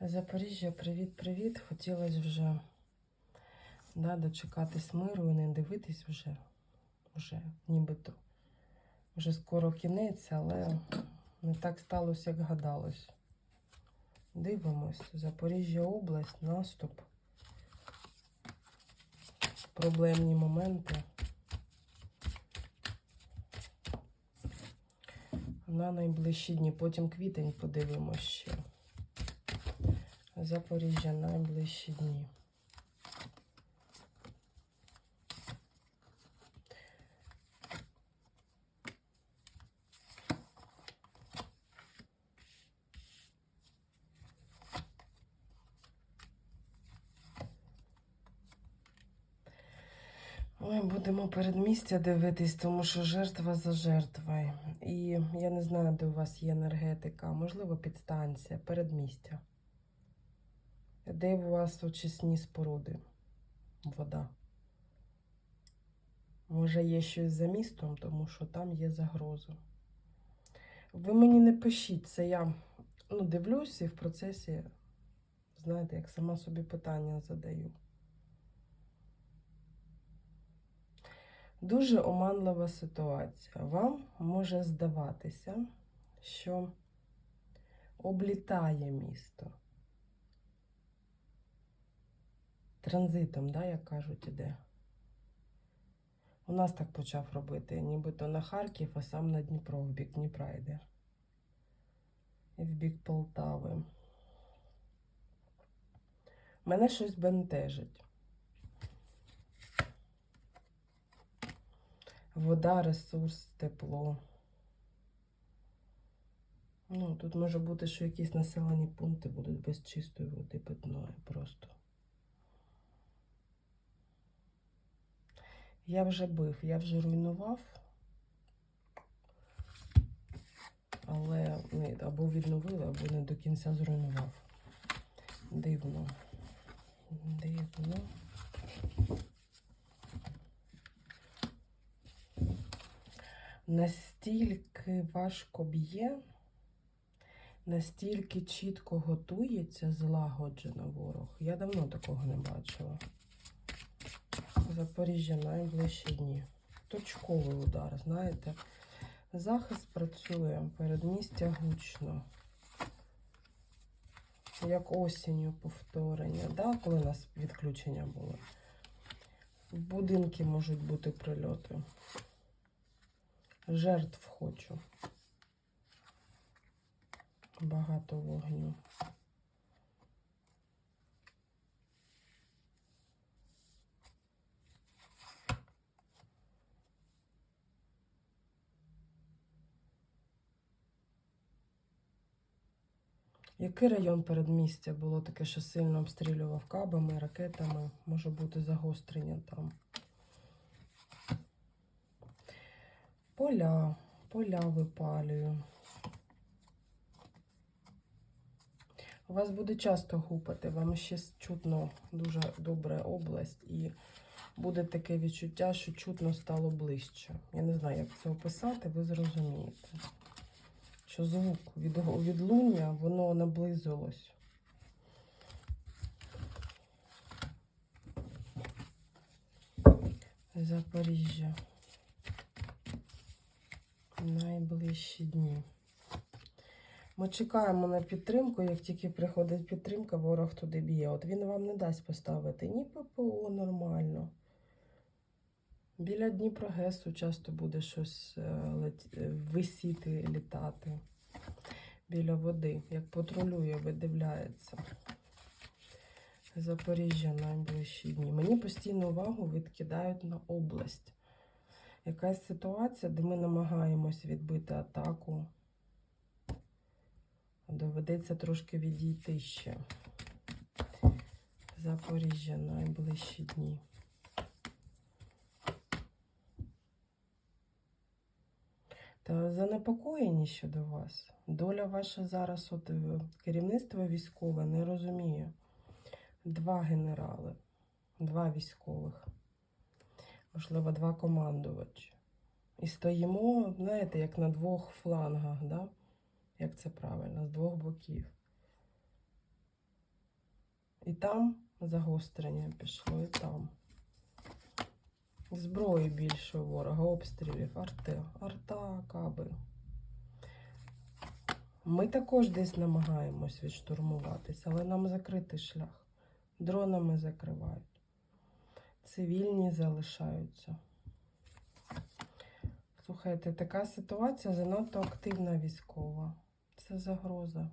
Запоріжжя, привіт-привіт. Хотілося вже да, дочекатись миру і не дивитись вже, вже нібито. Вже скоро кінець, але не так сталося, як гадалось. Дивимось. Запоріжжя область, наступ. Проблемні моменти. На найближчі дні. Потім квітень подивимось ще. Запоріжжя найближчі дні. Ой, будемо передмістя дивитись, тому що жертва за жертвою. І я не знаю, де у вас є енергетика, можливо, підстанція, передмістя. Де у вас очисні споруди? Вода. Може, є щось за містом, тому що там є загроза. Ви мені не пишіть, це я ну, дивлюсь і в процесі, знаєте, як сама собі питання задаю. Дуже оманлива ситуація. Вам може здаватися, що облітає місто. Транзитом, да, як кажуть, іде. У нас так почав робити, нібито на Харків, а сам на Дніпро, в бік Дніпра йде. І в бік Полтави. Мене щось бентежить. Вода, ресурс, тепло. Ну, тут може бути, що якісь населені пункти будуть без чистої води питної просто. Я вже бив, я вже руйнував, але не, або відновив, або не до кінця зруйнував. Дивно. Дивно. Настільки важко б'є, настільки чітко готується злагоджено ворог. Я давно такого не бачила. Запоріжжя найближчі дні. Точковий удар, знаєте. Захист працює, передмістя гучно. Як осінню повторення, да? коли у нас відключення було. В будинки можуть бути прильоти. Жертв хочу. Багато вогню. Який район передмістя було таке, що сильно обстрілював кабами, ракетами? Може бути загострення там. Поля, поля випалюю. У вас буде часто гупати, вам ще чутно дуже добре область, і буде таке відчуття, що чутно стало ближче. Я не знаю, як це описати, ви зрозумієте. Що звук від відлуння, воно наблизилось. Запоріжжя. Найближчі дні. Ми чекаємо на підтримку. Як тільки приходить підтримка, ворог туди б'є. От він вам не дасть поставити ні ППО нормально. Біля Дніпрогесу часто буде щось е, е, висіти, літати. Біля води, як патрулює, видивляється. Запоріжжя найближчі дні. Мені постійно увагу відкидають на область. Якась ситуація, де ми намагаємось відбити атаку. Доведеться трошки відійти ще. Запоріжжя найближчі дні. Та занепокоєні щодо вас. Доля ваша зараз, от е, керівництво військове не розуміє. Два генерали, два військових, можливо, два командувачі. І стоїмо, знаєте, як на двох флангах, да? як це правильно, з двох боків. І там загострення пішло, і там. Зброї більше ворога, обстрілів, арти, арта, каби. Ми також десь намагаємось відштурмуватись, але нам закритий шлях. Дронами закривають. Цивільні залишаються. Слухайте, така ситуація занадто активна військова. Це загроза.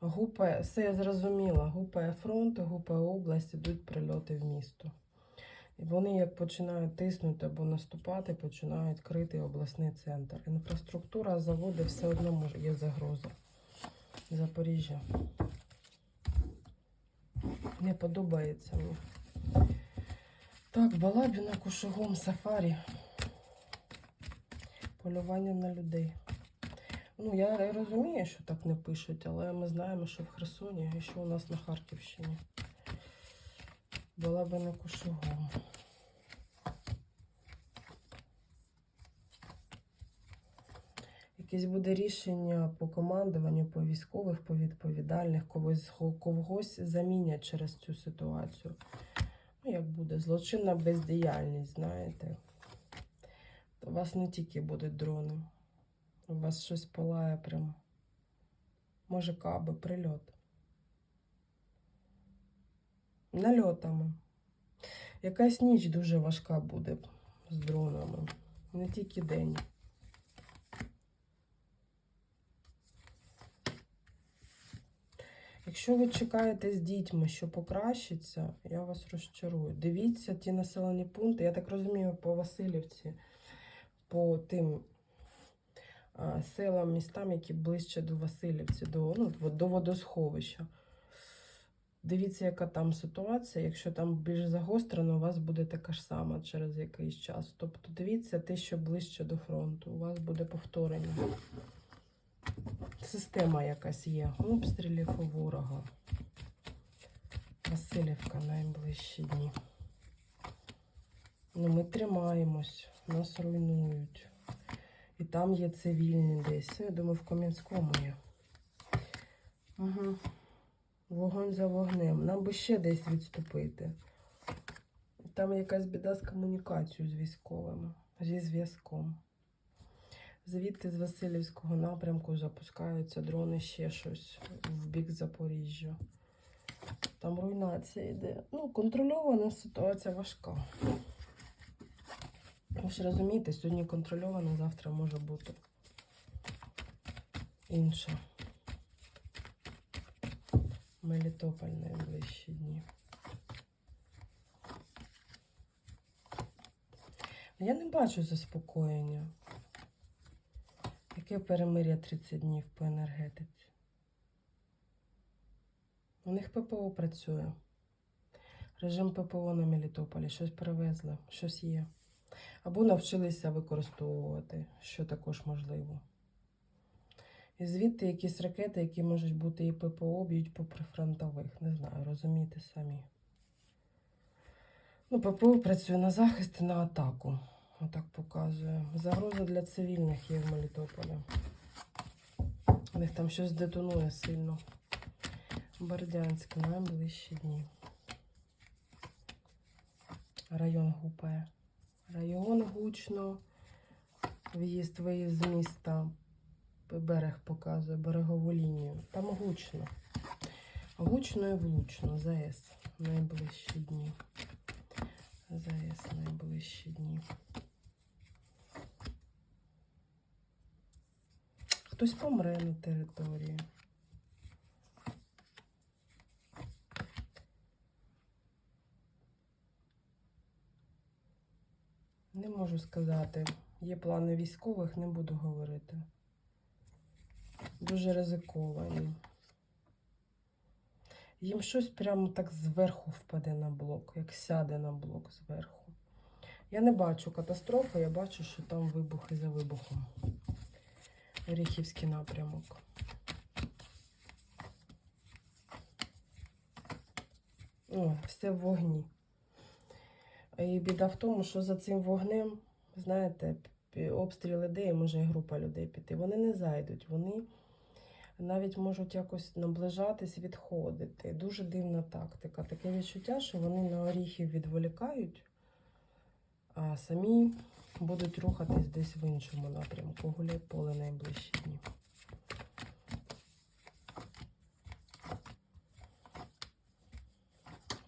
Гупає, все я зрозуміла. Гупає фронт, гупає область, ідуть прильоти в місто. І вони як починають тиснути або наступати, починають крити обласний центр. Інфраструктура, заводи все одно є загроза. Запоріжжя. Не подобається мені. Так, Балабіна, Кушугум, Сафарі. Полювання на людей. Ну, я розумію, що так не пишуть, але ми знаємо, що в Херсоні і що у нас на Харківщині. Балабіна, Кушугум. Якесь буде рішення по командуванню, по військових, по відповідальних, когось, когось замінять через цю ситуацію. Ну, як буде, злочинна бездіяльність, знаєте. У вас не тільки будуть дрони. У вас щось палає прямо. Може, каби, прильот. Нальотами. Якась ніч дуже важка буде з дронами. Не тільки день. Якщо ви чекаєте з дітьми, що покращиться, я вас розчарую. Дивіться ті населені пункти. Я так розумію, по Васильівці, по тим селам, містам, які ближче до Васильівці, до, ну, до водосховища. Дивіться, яка там ситуація. Якщо там більш загострено, у вас буде така ж сама через якийсь час. Тобто дивіться те, що ближче до фронту. У вас буде повторення. Система якась є. Обстрілів у ворога. Васильівка найближчі дні. Ну, ми тримаємось, нас руйнують. І там є цивільні десь. Я думаю, в Кам'янському є. Угу. Вогонь за вогнем. Нам би ще десь відступити. Там якась біда з комунікацією з військовими, зі зв'язком. Звідти з Васильівського напрямку запускаються дрони ще щось в бік Запоріжжя. Там руйнація йде. Ну, контрольована ситуація важка. Ви ж розумієте, сьогодні контрольована, завтра може бути інша. Мелітополь найближчі дні. Я не бачу заспокоєння. Яке перемир'я 30 днів по енергетиці? У них ППО працює. Режим ППО на Мелітополі. Щось перевезли, щось є. Або навчилися використовувати, що також можливо. І звідти якісь ракети, які можуть бути і ППО, б'ють по прифронтових. Не знаю, розумієте самі. Ну, ППО працює на захист і на атаку. Отак показує. Загроза для цивільних є в Мелітополі. У них там щось детонує сильно. Бердянськ найближчі дні. Район гупає. Район гучно. В'їзд, виїзд з міста. Берег показує, берегову лінію. Там гучно. Гучно і влучно. ЗАЕС найближчі дні. ЗАЕС найближчі дні. Хтось помре на території. Не можу сказати. Є плани військових, не буду говорити. Дуже ризиковані. Їм щось прямо так зверху впаде на блок, як сяде на блок зверху. Я не бачу катастрофи, я бачу, що там вибухи за вибухом. Оріхівський напрямок. О, все в вогні. І біда в тому, що за цим вогнем, знаєте, обстріл іде, і може і група людей піти. Вони не зайдуть, вони навіть можуть якось наближатись, відходити. Дуже дивна тактика. Таке відчуття, що вони на оріхів відволікають, а самі будуть рухатись десь в іншому напрямку. Гуляй поле найближчі дні.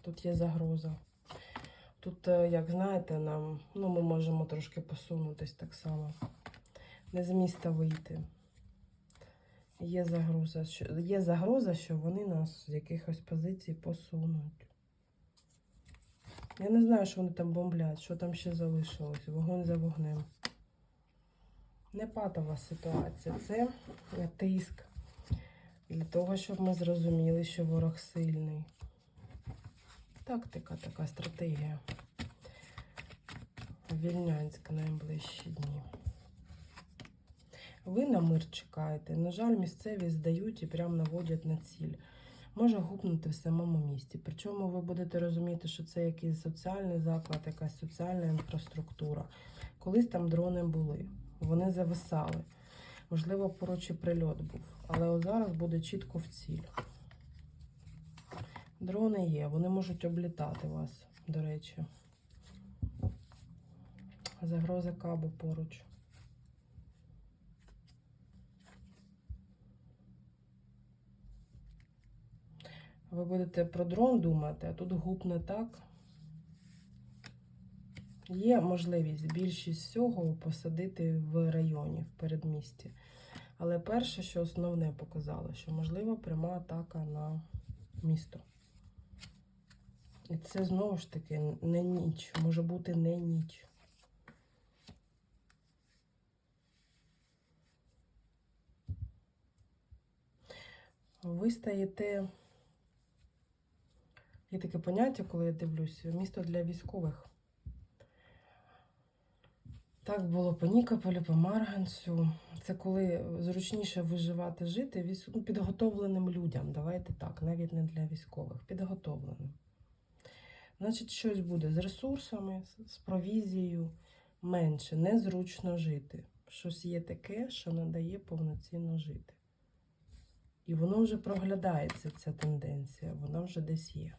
Тут є загроза. Тут, е, як знаєте, нам, ну, ми можемо трошки посунутись так само. Не з міста вийти. Є загроза, що, є загроза, що вони нас з якихось позицій посунуть. Я не знаю, що вони там бомблять, що там ще залишилось. Вогонь за вогнем. Не патова ситуація. Це тиск. Для того, щоб ми зрозуміли, що ворог сильний. Тактика, така стратегія. Вільнянська найближчі дні. Ви на мир чекаєте. На жаль, місцеві здають і прям наводять на ціль. Може гупнути в самому місті. Причому ви будете розуміти, що це якийсь соціальний заклад, якась соціальна інфраструктура. Колись там дрони були, вони зависали. Можливо, поруч і прильот був. Але от зараз буде чітко в ціль. Дрони є, вони можуть облітати вас, до речі. Загроза кабу поруч. Ви будете про дрон думати, а тут губ не так. Є можливість більшість всього посадити в районі, в передмісті. Але перше, що основне показало, що можлива пряма атака на місто. І це знову ж таки не ніч, може бути не ніч. Ви стаєте. Є таке поняття, коли я дивлюсь, місто для військових. Так було по Нікополю, по Марганцю. Це коли зручніше виживати, жити ну, підготовленим людям. Давайте так, навіть не для військових, підготовленим. Значить, щось буде з ресурсами, з- провізією менше, незручно жити. Щось є таке, що не дає повноцінно жити. І воно вже проглядається, ця тенденція, вона вже десь є.